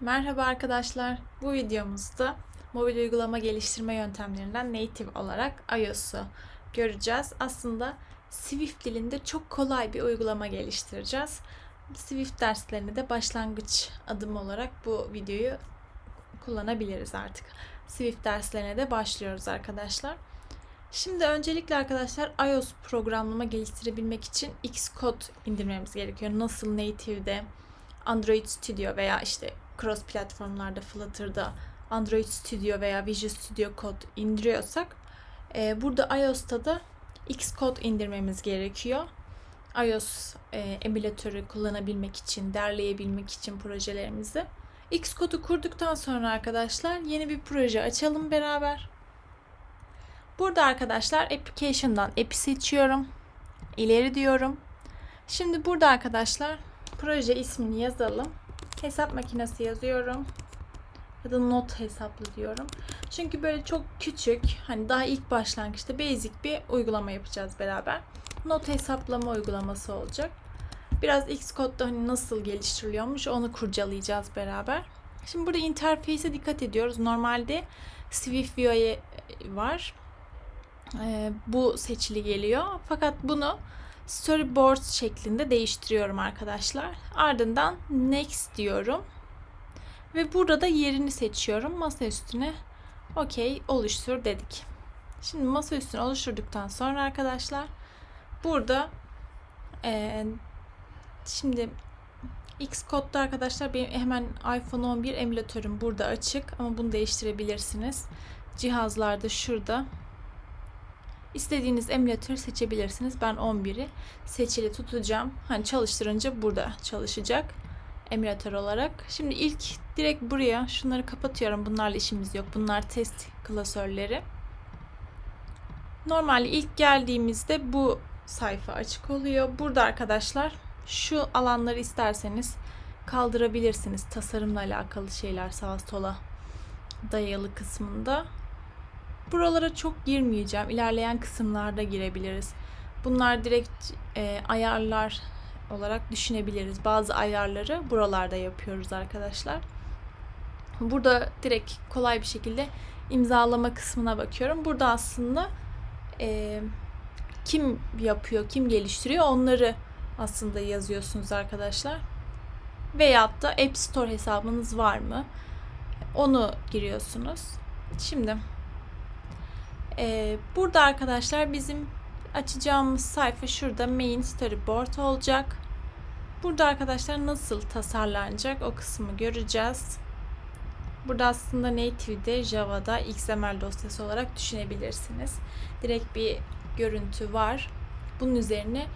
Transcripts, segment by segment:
Merhaba arkadaşlar. Bu videomuzda mobil uygulama geliştirme yöntemlerinden native olarak iOS'u göreceğiz. Aslında Swift dilinde çok kolay bir uygulama geliştireceğiz. Swift derslerine de başlangıç adım olarak bu videoyu kullanabiliriz artık. Swift derslerine de başlıyoruz arkadaşlar. Şimdi öncelikle arkadaşlar iOS programlama geliştirebilmek için Xcode indirmemiz gerekiyor. Nasıl native'de Android Studio veya işte cross platformlarda Flutter'da Android Studio veya Visual Studio Code indiriyorsak e, burada iOS'ta da Xcode indirmemiz gerekiyor. iOS e, emülatörü kullanabilmek için, derleyebilmek için projelerimizi. Xcode'u kurduktan sonra arkadaşlar yeni bir proje açalım beraber. Burada arkadaşlar Application'dan App'i seçiyorum. İleri diyorum. Şimdi burada arkadaşlar proje ismini yazalım. Hesap makinesi yazıyorum. Ya da not hesaplı diyorum. Çünkü böyle çok küçük, hani daha ilk başlangıçta basic bir uygulama yapacağız beraber. Not hesaplama uygulaması olacak. Biraz Xcode'da hani nasıl geliştiriliyormuş onu kurcalayacağız beraber. Şimdi burada interface'e dikkat ediyoruz. Normalde Swift UI var. Ee, bu seçili geliyor. Fakat bunu storyboard şeklinde değiştiriyorum arkadaşlar. Ardından next diyorum. Ve burada da yerini seçiyorum. Masa üstüne okey oluştur dedik. Şimdi masa üstüne oluşturduktan sonra arkadaşlar burada e, şimdi Xcode'da arkadaşlar benim hemen iPhone 11 emülatörüm burada açık ama bunu değiştirebilirsiniz. Cihazlarda şurada İstediğiniz emülatörü seçebilirsiniz. Ben 11'i seçili tutacağım. Hani çalıştırınca burada çalışacak emülatör olarak. Şimdi ilk direkt buraya şunları kapatıyorum. Bunlarla işimiz yok. Bunlar test klasörleri. Normalde ilk geldiğimizde bu sayfa açık oluyor. Burada arkadaşlar şu alanları isterseniz kaldırabilirsiniz. Tasarımla alakalı şeyler sağa sola dayalı kısmında. Buralara çok girmeyeceğim. İlerleyen kısımlarda girebiliriz. Bunlar direkt e, ayarlar olarak düşünebiliriz. Bazı ayarları buralarda yapıyoruz arkadaşlar. Burada direkt kolay bir şekilde imzalama kısmına bakıyorum. Burada aslında e, kim yapıyor, kim geliştiriyor onları aslında yazıyorsunuz arkadaşlar. Veyahut da App Store hesabınız var mı? Onu giriyorsunuz. Şimdi ee, burada arkadaşlar bizim açacağımız sayfa şurada main storyboard olacak. Burada arkadaşlar nasıl tasarlanacak o kısmı göreceğiz. Burada aslında native'de Java'da XML dosyası olarak düşünebilirsiniz. Direkt bir görüntü var. Bunun üzerine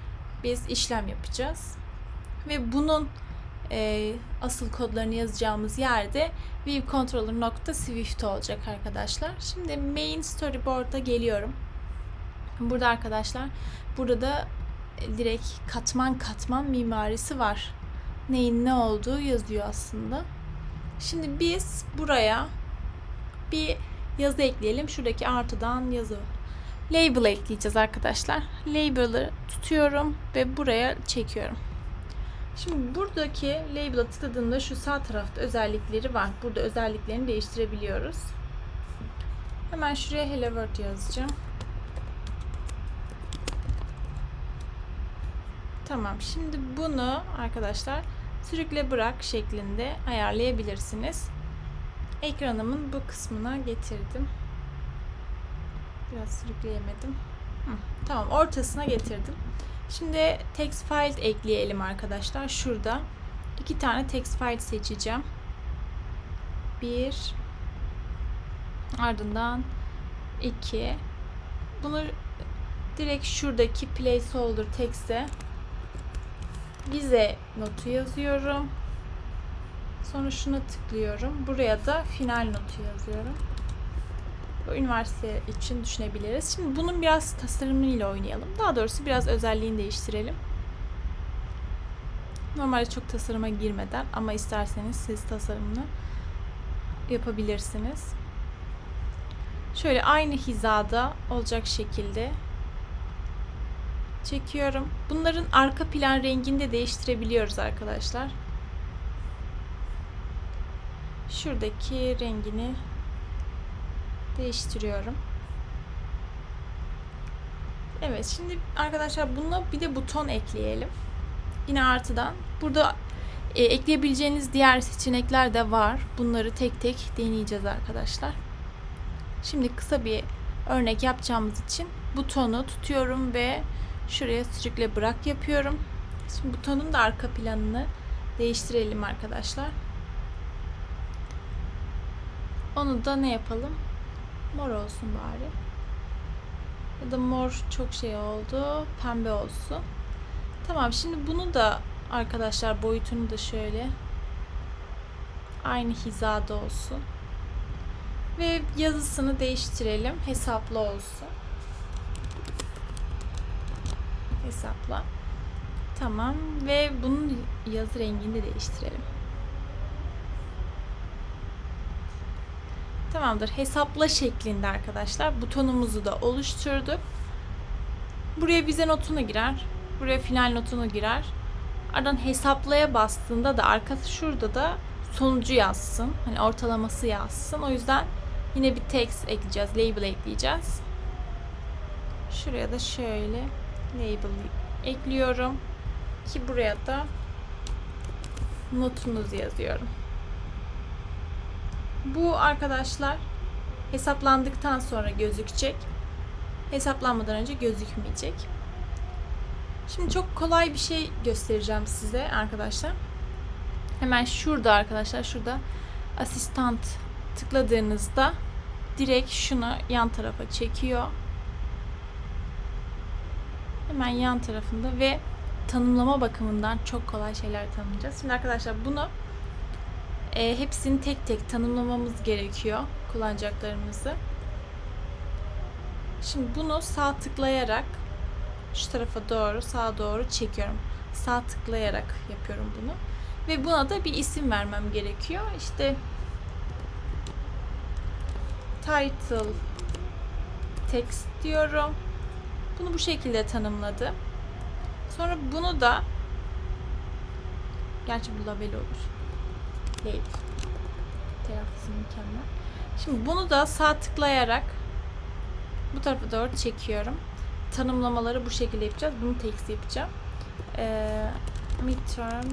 biz işlem yapacağız. Ve bunun e, asıl kodlarını yazacağımız yerde viewcontroller.swift olacak arkadaşlar. Şimdi main storyboard'a geliyorum. Burada arkadaşlar burada direkt katman katman mimarisi var. Neyin ne olduğu yazıyor aslında. Şimdi biz buraya bir yazı ekleyelim. Şuradaki artıdan yazı. Label ekleyeceğiz arkadaşlar. Label'ı tutuyorum ve buraya çekiyorum. Şimdi buradaki label'a tıkladığımda şu sağ tarafta özellikleri var. Burada özelliklerini değiştirebiliyoruz. Hemen şuraya Hello World yazacağım. Tamam. Şimdi bunu arkadaşlar sürükle bırak şeklinde ayarlayabilirsiniz. Ekranımın bu kısmına getirdim. Biraz sürükleyemedim. Hı, tamam ortasına getirdim. Şimdi text file ekleyelim arkadaşlar. Şurada iki tane text file seçeceğim. Bir ardından iki. Bunu direkt şuradaki placeholder text'e vize notu yazıyorum. Sonra şuna tıklıyorum. Buraya da final notu yazıyorum üniversite için düşünebiliriz. Şimdi bunun biraz tasarımıyla oynayalım. Daha doğrusu biraz özelliğini değiştirelim. Normalde çok tasarıma girmeden ama isterseniz siz tasarımını yapabilirsiniz. Şöyle aynı hizada olacak şekilde çekiyorum. Bunların arka plan rengini de değiştirebiliyoruz arkadaşlar. şuradaki rengini değiştiriyorum. Evet şimdi arkadaşlar buna bir de buton ekleyelim. Yine artıdan. Burada e, ekleyebileceğiniz diğer seçenekler de var. Bunları tek tek deneyeceğiz arkadaşlar. Şimdi kısa bir örnek yapacağımız için butonu tutuyorum ve şuraya sürükle bırak yapıyorum. Şimdi butonun da arka planını değiştirelim arkadaşlar. Onu da ne yapalım? Mor olsun bari. Ya da mor çok şey oldu. Pembe olsun. Tamam şimdi bunu da arkadaşlar boyutunu da şöyle aynı hizada olsun. Ve yazısını değiştirelim. Hesaplı olsun. Hesapla. Tamam ve bunun yazı rengini de değiştirelim. Tamamdır. Hesapla şeklinde arkadaşlar. Butonumuzu da oluşturduk. Buraya vize notunu girer. Buraya final notunu girer. Ardından hesaplaya bastığında da arka şurada da sonucu yazsın. Hani ortalaması yazsın. O yüzden yine bir text ekleyeceğiz. Label ekleyeceğiz. Şuraya da şöyle label ekliyorum. Ki buraya da notunuzu yazıyorum. Bu arkadaşlar hesaplandıktan sonra gözükecek. Hesaplanmadan önce gözükmeyecek. Şimdi çok kolay bir şey göstereceğim size arkadaşlar. Hemen şurada arkadaşlar şurada asistan tıkladığınızda direkt şunu yan tarafa çekiyor. Hemen yan tarafında ve tanımlama bakımından çok kolay şeyler tanımlayacağız. Şimdi arkadaşlar bunu e, hepsini tek tek tanımlamamız gerekiyor kullanacaklarımızı. Şimdi bunu sağ tıklayarak şu tarafa doğru sağa doğru çekiyorum. Sağ tıklayarak yapıyorum bunu. Ve buna da bir isim vermem gerekiyor. İşte title text diyorum. Bunu bu şekilde tanımladım. Sonra bunu da gerçi bu label olur. Label. Telaffuzu mükemmel. Şimdi bunu da sağ tıklayarak bu tarafa doğru çekiyorum. Tanımlamaları bu şekilde yapacağız. Bunu text yapacağım. Ee, midterm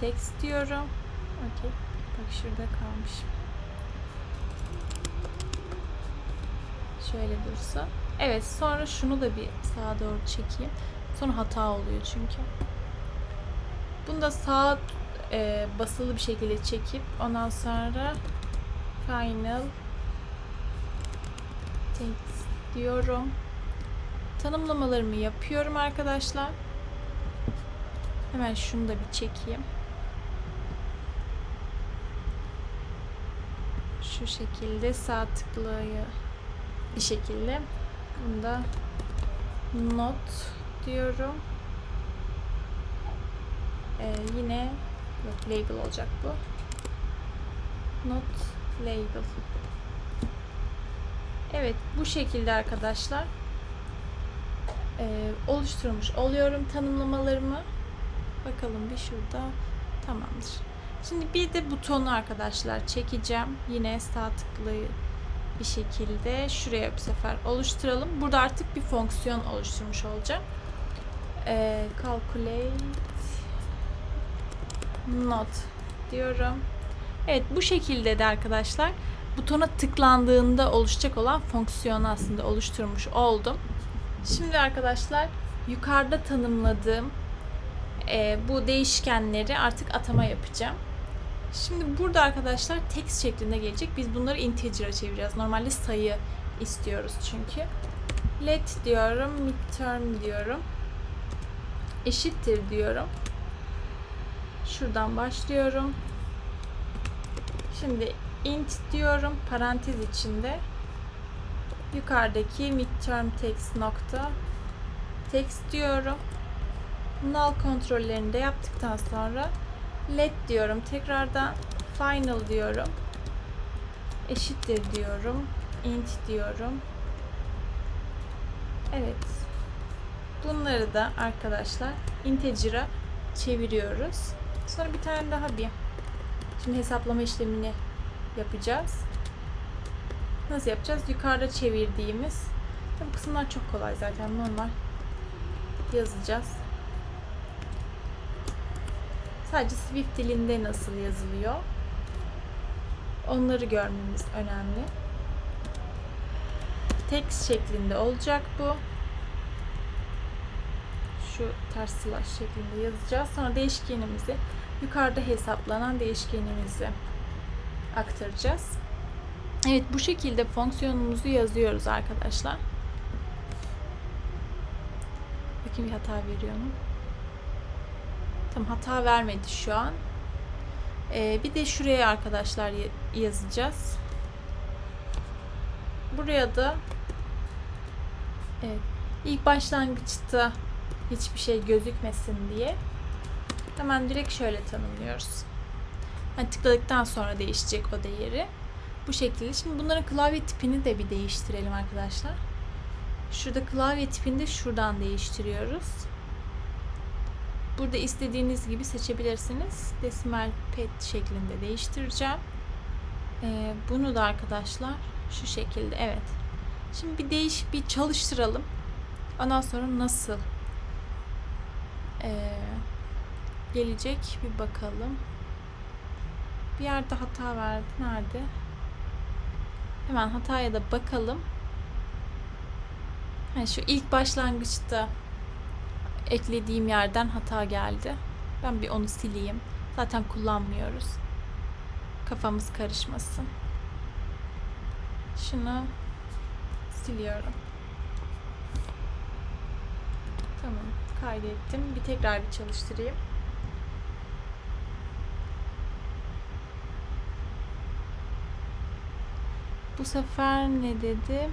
text diyorum. Okey. Bak şurada kalmış. Şöyle dursa. Evet sonra şunu da bir sağa doğru çekeyim. Sonra hata oluyor çünkü. Bunu da sağa e, basılı bir şekilde çekip ondan sonra final text diyorum. Tanımlamalarımı yapıyorum arkadaşlar. Hemen şunu da bir çekeyim. Şu şekilde sağ tıklayı bir şekilde. Bunda not diyorum. Ee, yine yok label olacak bu. Not label. Evet bu şekilde arkadaşlar e, oluşturmuş oluyorum tanımlamalarımı. Bakalım bir şurada tamamdır. Şimdi bir de butonu arkadaşlar çekeceğim. Yine sağ tıklı bir şekilde şuraya bir sefer oluşturalım. Burada artık bir fonksiyon oluşturmuş olacağım. E, calculate not diyorum. Evet bu şekilde de arkadaşlar butona tıklandığında oluşacak olan fonksiyonu aslında oluşturmuş oldum. Şimdi arkadaşlar yukarıda tanımladığım e, bu değişkenleri artık atama yapacağım. Şimdi burada arkadaşlar text şeklinde gelecek. Biz bunları integer'a çevireceğiz. Normalde sayı istiyoruz çünkü. Let diyorum, midterm diyorum. Eşittir diyorum. Şuradan başlıyorum. Şimdi int diyorum parantez içinde yukarıdaki midterm text nokta text diyorum. Null kontrollerini de yaptıktan sonra let diyorum. Tekrardan final diyorum. Eşittir diyorum. int diyorum. Evet. Bunları da arkadaşlar integer'a çeviriyoruz. Sonra bir tane daha bir Şimdi hesaplama işlemini yapacağız. Nasıl yapacağız? Yukarıda çevirdiğimiz bu kısımlar çok kolay zaten normal yazacağız. Sadece Swift dilinde nasıl yazılıyor? Onları görmemiz önemli. Text şeklinde olacak bu. Şu ters slash şeklinde yazacağız. Sonra değişkenimizi yukarıda hesaplanan değişkenimizi aktaracağız. Evet bu şekilde fonksiyonumuzu yazıyoruz arkadaşlar. Bakayım bir hata veriyor mu? Tamam hata vermedi şu an. Ee, bir de şuraya arkadaşlar yazacağız. Buraya da evet, ilk başlangıçta hiçbir şey gözükmesin diye hemen direkt şöyle tanımlıyoruz. Yani tıkladıktan sonra değişecek o değeri. Bu şekilde. Şimdi bunların klavye tipini de bir değiştirelim arkadaşlar. Şurada klavye tipini de şuradan değiştiriyoruz. Burada istediğiniz gibi seçebilirsiniz. Desimal pet şeklinde değiştireceğim. Ee, bunu da arkadaşlar şu şekilde evet. Şimdi bir değiş bir çalıştıralım. Ondan sonra nasıl ee, gelecek bir bakalım. Bir yerde hata verdi. Nerede? Hemen hataya da bakalım. Yani şu ilk başlangıçta eklediğim yerden hata geldi. Ben bir onu sileyim. Zaten kullanmıyoruz. Kafamız karışmasın. Şunu siliyorum. Tamam, kaydettim. Bir tekrar bir çalıştırayım. Bu sefer ne dedi?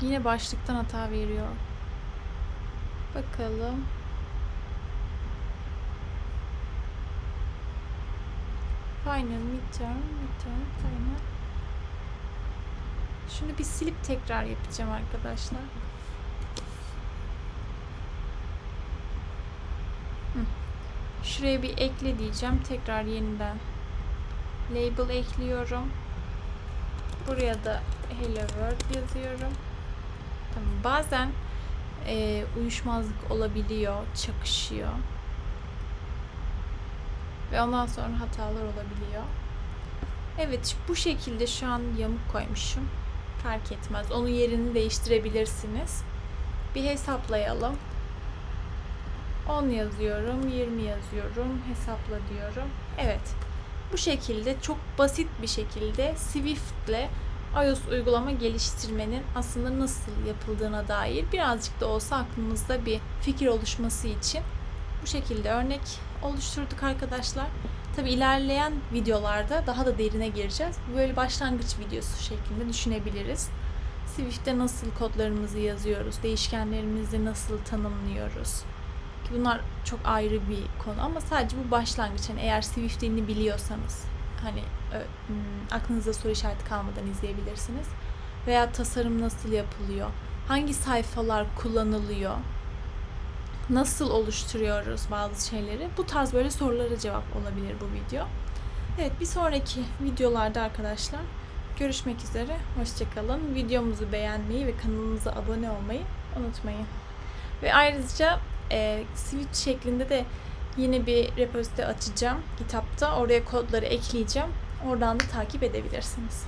Yine başlıktan hata veriyor. Bakalım. Final, midterm, midterm, final. Şunu bir silip tekrar yapacağım arkadaşlar. Şuraya bir ekle diyeceğim. Tekrar yeniden label ekliyorum. Buraya da hello world yazıyorum. Tamam. Bazen e, uyuşmazlık olabiliyor, çakışıyor. Ve ondan sonra hatalar olabiliyor. Evet bu şekilde şu an yamuk koymuşum. Fark etmez. Onun yerini değiştirebilirsiniz. Bir hesaplayalım. 10 yazıyorum, 20 yazıyorum, hesapla diyorum. Evet. Bu şekilde çok basit bir şekilde Swift ile iOS uygulama geliştirmenin aslında nasıl yapıldığına dair birazcık da olsa aklımızda bir fikir oluşması için bu şekilde örnek oluşturduk arkadaşlar. Tabi ilerleyen videolarda daha da derine gireceğiz. Böyle başlangıç videosu şeklinde düşünebiliriz. Swift'te nasıl kodlarımızı yazıyoruz, değişkenlerimizi nasıl tanımlıyoruz. Ki bunlar çok ayrı bir konu ama sadece bu başlangıç. Yani eğer Swift dilini biliyorsanız hani hmm, aklınızda soru işareti kalmadan izleyebilirsiniz. Veya tasarım nasıl yapılıyor? Hangi sayfalar kullanılıyor? Nasıl oluşturuyoruz bazı şeyleri? Bu tarz böyle sorulara cevap olabilir bu video. Evet bir sonraki videolarda arkadaşlar görüşmek üzere. Hoşçakalın. Videomuzu beğenmeyi ve kanalımıza abone olmayı unutmayın. Ve ayrıca e, switch şeklinde de yine bir repozite açacağım kitapta. Oraya kodları ekleyeceğim. Oradan da takip edebilirsiniz.